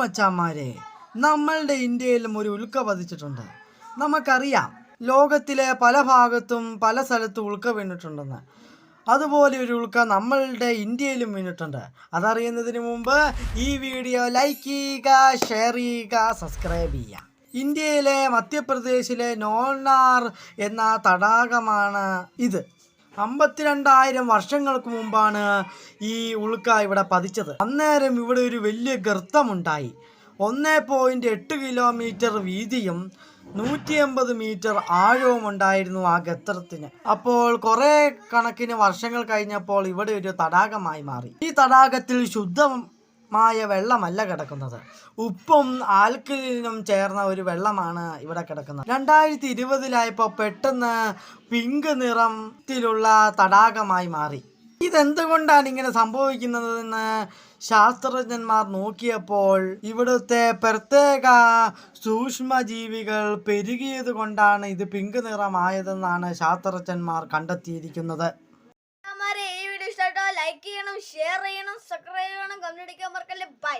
മച്ചാന്മാരെ നമ്മളുടെ ഇന്ത്യയിലും ഒരു ഉൽക്ക പതിച്ചിട്ടുണ്ട്. നമുക്കറിയാം ലോകത്തിലെ പല ഭാഗത്തും പല സ്ഥലത്തും ഉൾക്ക വീണിട്ടുണ്ടെന്ന്. അതുപോലെ ഒരു ഉൾക്ക നമ്മളുടെ ഇന്ത്യയിലും വീണിട്ടുണ്ട്. അതറിയുന്നതിന് മുമ്പ് ഈ വീഡിയോ ലൈക്ക് ചെയ്യുക ഷെയർ ചെയ്യുക സബ്സ്ക്രൈബ് ചെയ്യുക. ഇന്ത്യയിലെ മധ്യപ്രദേശിലെ നോണാർ എന്ന തടാകമാണ് ഇത്. അമ്പത്തിരണ്ടായിരം വർഷങ്ങൾക്ക് മുമ്പാണ് ഈ ഉൾക്ക ഇവിടെ പതിച്ചത്. അന്നേരം ഇവിടെ ഒരു വലിയ ഗർത്തമുണ്ടായി. ഒന്ന് പോയിന്റ് എട്ട് കിലോമീറ്റർ വീതിയും നൂറ്റി എൺപത് മീറ്റർ ആഴവും ഉണ്ടായിരുന്നു ആ ഗർത്തത്തിന്. അപ്പോൾ കുറേ കണക്കിന് വർഷങ്ങൾ കഴിഞ്ഞപ്പോൾ ഇവിടെ ഒരു തടാകമായി മാറി. ഈ തടാകത്തിൽ ശുദ്ധമായ വെള്ളമല്ല കിടക്കുന്നത്. ഉപ്പും ആൽക്കലിനും ചേർന്ന ഒരു വെള്ളമാണ് ഇവിടെ കിടക്കുന്നത്. രണ്ടായിരത്തി ഇരുപതിലായപ്പോൾ പെട്ടെന്ന് പിങ്ക് നിറത്തിലുള്ള തടാകമായി മാറി. ഇതെന്തുകൊണ്ടാണ് ഇങ്ങനെ സംഭവിക്കുന്നതെന്ന് ശാസ്ത്രജ്ഞന്മാർ നോക്കിയപ്പോൾ ഇവിടുത്തെ പ്രത്യേക സൂക്ഷ്മജീവികൾ പെരുകിയത് കൊണ്ടാണ് ഇത് പിങ്ക് നിറമായതെന്നാണ് ശാസ്ത്രജ്ഞന്മാർ കണ്ടെത്തിയിരിക്കുന്നത് അമ്മമാരെ ഈ വീഡിയോ ഇഷ്ടമായിട്ടോ ലൈക്ക് ചെയ്യണം ഷെയർ ചെയ്യണം സബ്സ്ക്രൈബ് ചെയ്യണം കമന്റ് മറക്കല്ലേ. ബൈ